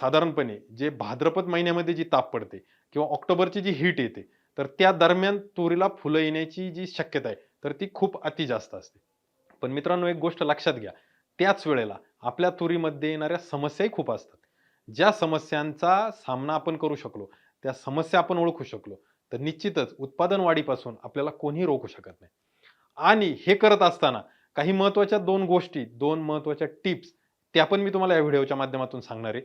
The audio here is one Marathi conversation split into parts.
साधारणपणे जे भाद्रपद महिन्यामध्ये जी ताप पडते किंवा ऑक्टोबरची जी हीट येते तर त्या दरम्यान तुरीला फुलं येण्याची जी शक्यता आहे तर ती खूप अति जास्त असते. पण मित्रांनो एक गोष्ट लक्षात घ्या. त्याच वेळेला आपल्या तुरीमध्ये येणाऱ्या समस्याही खूप असतात. ज्या समस्यांचा सामना आपण करू शकलो त्या समस्या आपण ओळखू शकलो तर निश्चितच उत्पादन वाढीपासून आपल्याला कोणीही रोखू शकत नाही. आणि हे करत असताना काही महत्त्वाच्या दोन गोष्टी दोन महत्त्वाच्या टिप्स त्या पण मी तुम्हाला या व्हिडिओच्या माध्यमातून सांगणार आहे.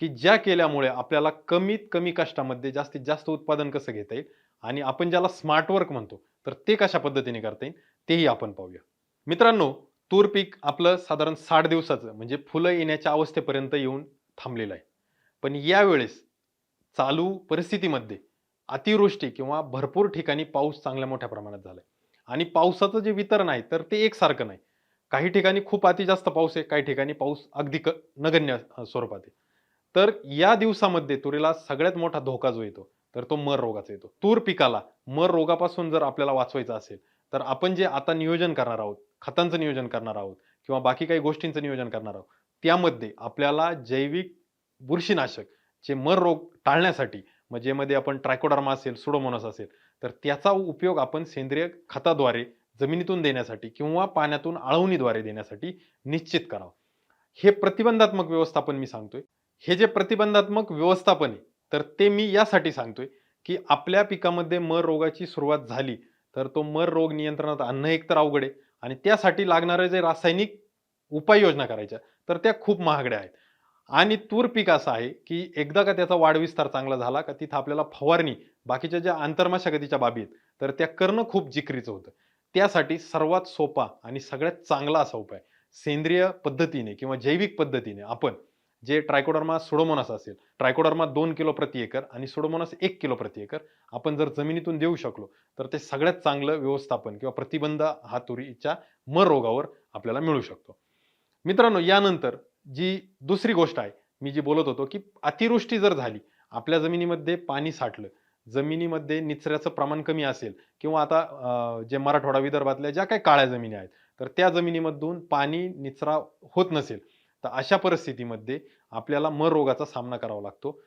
की ज्या केल्यामुळे आपल्याला कमीत कमी कष्टामध्ये जास्तीत जास्त उत्पादन कसं घेता येईल आणि आपण ज्याला स्मार्ट वर्क म्हणतो तर ते कशा पद्धतीने करता येईल तेही आपण पाहूया. मित्रांनो तूर पीक आपलं साधारण साठ दिवसाचं म्हणजे फुलं येण्याच्या अवस्थेपर्यंत येऊन थांबलेलं आहे. पण यावेळेस चालू परिस्थितीमध्ये अतिवृष्टी किंवा भरपूर ठिकाणी पाऊस चांगल्या मोठ्या प्रमाणात झालाय. आणि पावसाचं जे वितरण आहे तर ते एकसारखं नाही. काही ठिकाणी खूप अति जास्त पाऊस आहे काही ठिकाणी पाऊस अगदी क नगण्य स्वरूपात आहे. तर या दिवसामध्ये तुरीला सगळ्यात मोठा धोका जो येतो तर तो मर रोगाचा येतो. तूर पिकाला मर रोगापासून जर आपल्याला वाचवायचं असेल तर आपण जे आता नियोजन करणार आहोत खतांचं नियोजन करणार आहोत किंवा बाकी काही गोष्टींचं नियोजन करणार आहोत त्यामध्ये आपल्याला जैविक बुरशीनाशक जे मर रोग टाळण्यासाठी मग ज्यामध्ये आपण ट्रायकोडर्मा असेल सुडोमोनस असेल तर त्याचा उपयोग आपण सेंद्रिय खताद्वारे जमिनीतून देण्यासाठी किंवा पाण्यातून आळवणीद्वारे देण्यासाठी निश्चित करावं. हे प्रतिबंधात्मक व्यवस्थापन मी सांगतोय. हे जे प्रतिबंधात्मक व्यवस्थापन आहे तर ते मी यासाठी सांगतोय की आपल्या पिकामध्ये मर रोगाची सुरुवात झाली तर तो मर रोग नियंत्रणात आणणं एक तर अवघड आहे आणि त्यासाठी लागणारे जे रासायनिक उपाययोजना करायच्या तर त्या खूप महागड्या आहेत. आणि तूर पीक असं आहे की एकदा का त्याचा वाढविस्तार चांगला झाला का तिथं आपल्याला फवारणी बाकीच्या ज्या आंतरमशागतीच्या बाबी आहेत तर त्या करणं खूप जिकरीचं होतं. त्यासाठी सर्वात सोपा आणि सगळ्यात चांगला असा उपाय सेंद्रिय पद्धतीने किंवा जैविक पद्धतीने आपण जे ट्रायकोडर्मा सुडोमोनास असेल ट्रायकोडर्मा दोन किलो प्रति एकर आणि सुडोमोनास एक किलो प्रति एकर आपण जर जमिनीतून देऊ शकलो तर ते सगळ्यात चांगलं व्यवस्थापन किंवा प्रतिबंध हा तुरीच्या मर रोगावर आपल्याला मिळू शकतो. मित्रांनो यानंतर जी दुसरी गोष्ट आहे मी जी बोलत होतो की अतिवृष्टी जर झाली आपल्या जमिनीमध्ये पाणी साठलं जमिनीमध्ये निचऱ्याचं प्रमाण कमी असेल किंवा आता जे मराठवाडा विदर्भातल्या ज्या काही काळ्या जमिनी आहेत तर त्या जमिनीमधून पाणी निचरा होत नसेल तर अशा परिस्थितीमध्ये आपल्याला मर रोगाचा सामना करावा लागतो.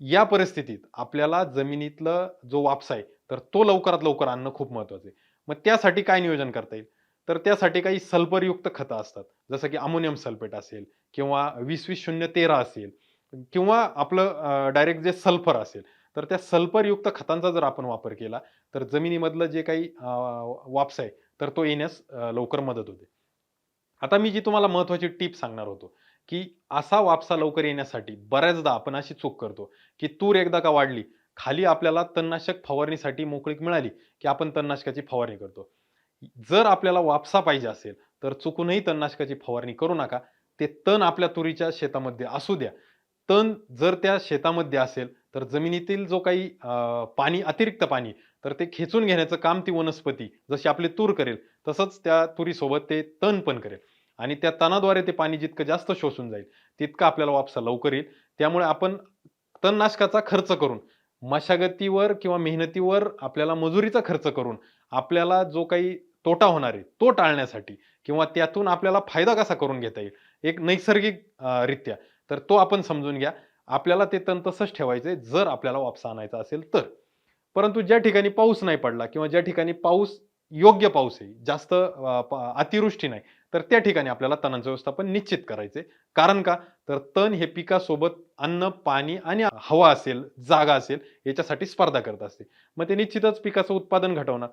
या परिस्थितीत आपल्याला जमिनीतलं जो वापसा आहे तर तो लवकरात लवकर आणणं खूप महत्वाचं आहे. मग त्यासाठी काय नियोजन करता येईल? तर त्यासाठी काही सल्फरयुक्त खतं असतात. जसं की अमोनियम सल्फेट असेल किंवा वीस वीस शून्य तेरा असेल किंवा आपलं डायरेक्ट जे सल्फर असेल तर त्या सल्फरयुक्त खतांचा जर आपण वापर केला तर जमिनीमधलं जे काही अं, वापस आहे तर तो येण्यास लवकर मदत होते. आता मी जी तुम्हाला महत्वाची टीप सांगणार होतो की असा वापसा लवकर येण्यासाठी बऱ्याचदा आपण अशी चूक करतो की तूर एकदा का वाढली खाली आपल्याला तणनाशक फवारणीसाठी मोकळीक मिळाली की आपण तणनाशकाची फवारणी करतो. जर आपल्याला वापसा पाहिजे असेल तर चुकूनही तणनाशकाची फवारणी करू नका. ते तण आपल्या तुरीच्या शेतामध्ये असू द्या. तण जर त्या शेतामध्ये असेल तर जमिनीतील जो काही पाणी अतिरिक्त पाणी तर ते खेचून घेण्याचं काम ती वनस्पती जशी आपली तूर करेल तसंच त्या तुरीसोबत ते तण पण करेल. आणि त्या तणाद्वारे ते पाणी जितकं जास्त शोषून जाईल तितकं आपल्याला वापसा लवकर येईल. त्यामुळे आपण तणनाशकाचा खर्च करून मशागतीवर किंवा मेहनतीवर आपल्याला मजुरीचा खर्च करून आपल्याला जो काही तोटा होणार आहे तो टाळण्यासाठी किंवा त्यातून आपल्याला फायदा कसा करून घेता येईल एक नैसर्गिक रित्या तर तो आपण समजून घ्या. आपल्याला ते तण तसंच ठेवायचंय जर आपल्याला वापसा आणायचा असेल तर. परंतु ज्या ठिकाणी पाऊस नाही पडला किंवा ज्या ठिकाणी पाऊस योग्य पाऊस आहे जास्त अतिवृष्टी नाही तर त्या ठिकाणी आपल्याला तणांचं व्यवस्थापन निश्चित करायचे. कारण का? तर तण हे पिकासोबत अन्न पाणी आणि हवा असेल जागा असेल याच्यासाठी स्पर्धा करत असते. मग ते निश्चितच पिकाचं उत्पादन घटवणार.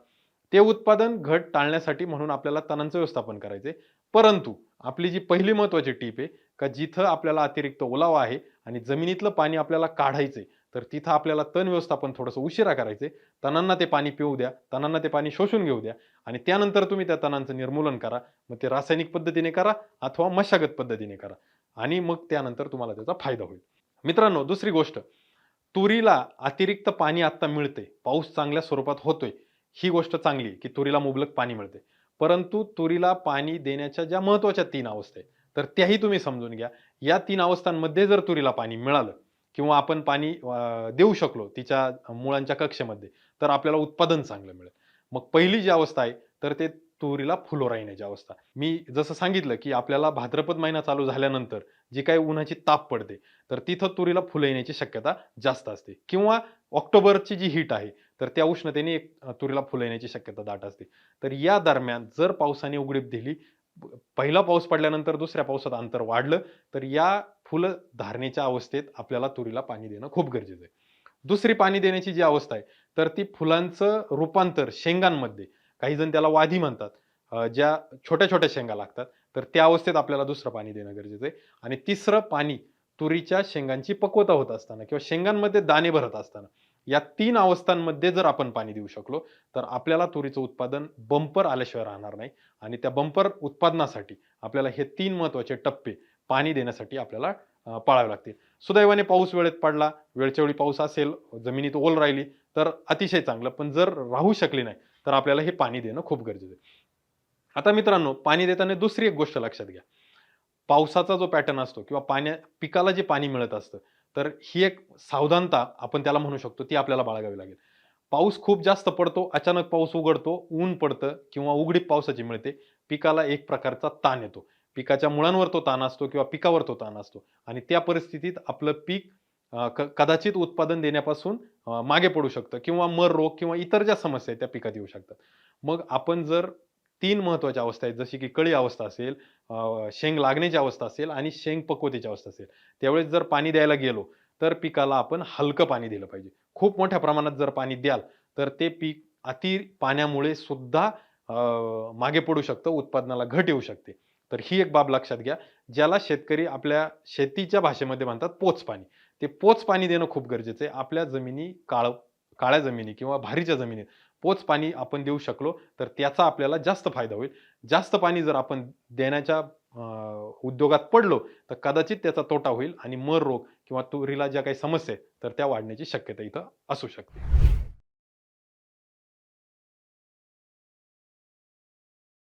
ते उत्पादन घट टाळण्यासाठी म्हणून आपल्याला तणांचं व्यवस्थापन करायचे. परंतु आपली जी पहिली महत्वाची टीप आहे का जिथं आपल्याला अतिरिक्त ओलावा आहे आणि जमिनीतलं पाणी आपल्याला काढायचंय तर तिथं आपल्याला तण व्यवस्थापन थोडंसं उशिरा करायचे तणांना ते पाणी पिऊ द्या तणांना ते पाणी शोषून घेऊ द्या आणि त्यानंतर तुम्ही त्या तणांचं निर्मूलन करा. मग ते रासायनिक पद्धतीने करा अथवा मशागत पद्धतीने करा आणि मग त्यानंतर तुम्हाला त्याचा फायदा होईल. मित्रांनो दुसरी गोष्ट तुरीला अतिरिक्त पाणी आता मिळते पाऊस चांगल्या स्वरूपात होतोय. ही गोष्ट चांगली की तुरीला मुबलक पाणी मिळते परंतु तुरीला पाणी देण्याच्या ज्या महत्त्वाच्या तीन अवस्था आहेत तर त्याही तुम्ही समजून घ्या. या तीन अवस्थांमध्ये जर तुरीला पाणी मिळालं किंवा आपण पाणी देऊ शकलो तिच्या मुळांच्या कक्षेमध्ये तर आपल्याला उत्पादन चांगलं मिळेल. मग पहिली जी अवस्था आहे तर ते तुरीला फुलोरा येण्याची अवस्था. मी जसं सांगितलं की आपल्याला भाद्रपद महिना चालू झाल्यानंतर जी काही उन्हाची ताप पडते तर तिथं तुरीला फुलं येण्याची शक्यता जास्त असते. किंवा ऑक्टोबरची जी हीट आहे तर त्या उष्णतेने एक तुरीला फुलं येण्याची शक्यता दाट असते. तर या दरम्यान जर पावसाने उघडीप दिली पहिला पाऊस पडल्यानंतर दुसऱ्या पावसात अंतर वाढलं तर या फुलं धारणेच्या अवस्थेत आपल्याला तुरीला पाणी देणं खूप गरजेचं आहे. दुसरी पाणी देण्याची जी अवस्था आहे तर ती फुलांचं रूपांतर शेंगांमध्ये काही जण त्याला वाधी म्हणतात. ज्या छोट्या छोट्या शेंगा लागतात तर त्या अवस्थेत आपल्याला दुसरं पाणी देणं गरजेचं आहे. आणि तिसरं पाणी तुरीच्या शेंगांची पक्वता होत असताना किंवा शेंगांमध्ये दाणे भरत असताना या तीन अवस्थांमध्ये जर आपण पाणी देऊ शकलो तर आपल्याला तुरीचं उत्पादन बंपर आल्याशिवाय राहणार नाही. आणि त्या बंपर उत्पादनासाठी आपल्याला हे तीन महत्त्वाचे टप्पे पाणी देण्यासाठी आपल्याला पाळावे लागतील. सुदैवाने पाऊस वेळेत पडला वेळच्या वेळी पाऊस असेल जमिनीत ओल राहिली तर अतिशय चांगलं. पण जर राहू शकली नाही तर आपल्याला हे पाणी देणं खूप गरजेचं आहे. आता मित्रांनो पाणी देताना दुसरी एक गोष्ट लक्षात घ्या. पावसाचा जो पॅटर्न असतो किंवा पाण्या पिकाला जे पाणी मिळत असतं तर ही एक सावधानता आपण त्याला म्हणू शकतो ती आपल्याला बाळगावी लागेल. पाऊस खूप जास्त पडतो अचानक पाऊस उघडतो ऊन पडतं किंवा उघडीप पावसाची मिळते पिकाला एक प्रकारचा ताण येतो. पिकाच्या मुळांवर तो ताण असतो किंवा पिकावर तो ताण असतो. आणि त्या परिस्थितीत आपलं पीक क- कदाचित उत्पादन देण्यापासून मागे पडू शकतं किंवा मर रोग किंवा इतर ज्या समस्या आहेत त्या पिकात येऊ शकतात. मग आपण जर तीन महत्त्वाच्या अवस्था आहेत जशी की कळी अवस्था असेल शेंग लागण्याची अवस्था असेल आणि शेंग पकवतेची अवस्था असेल त्यावेळेस जर पाणी द्यायला गेलो तर पिकाला आपण हलकं पाणी दिलं पाहिजे. खूप मोठ्या प्रमाणात जर पाणी द्याल तर ते पीक अति पाण्यामुळे सुद्धा मागे पडू शकतं उत्पादनाला घट येऊ शकते. तर ही एक बाब लक्षात घ्या ज्याला शेतकरी आपल्या शेतीच्या भाषेमध्ये म्हणतात पोच पाणी ते पोच पाणी देणं खूप गरजेचं आहे. आपल्या जमिनी काळ काळ्या जमिनी किंवा भारीच्या जमिनीत पोच पाणी आपण देऊ शकलो तर त्याचा आपल्याला जास्त फायदा होईल. जास्त पाणी जर आपण देण्याच्या अं, उद्योगात पडलो तर कदाचित त्याचा तोटा होईल आणि मर रोग किंवा तुरीला ज्या काही समस्या आहेत तर त्या वाढण्याची शक्यता इथं असू शकते.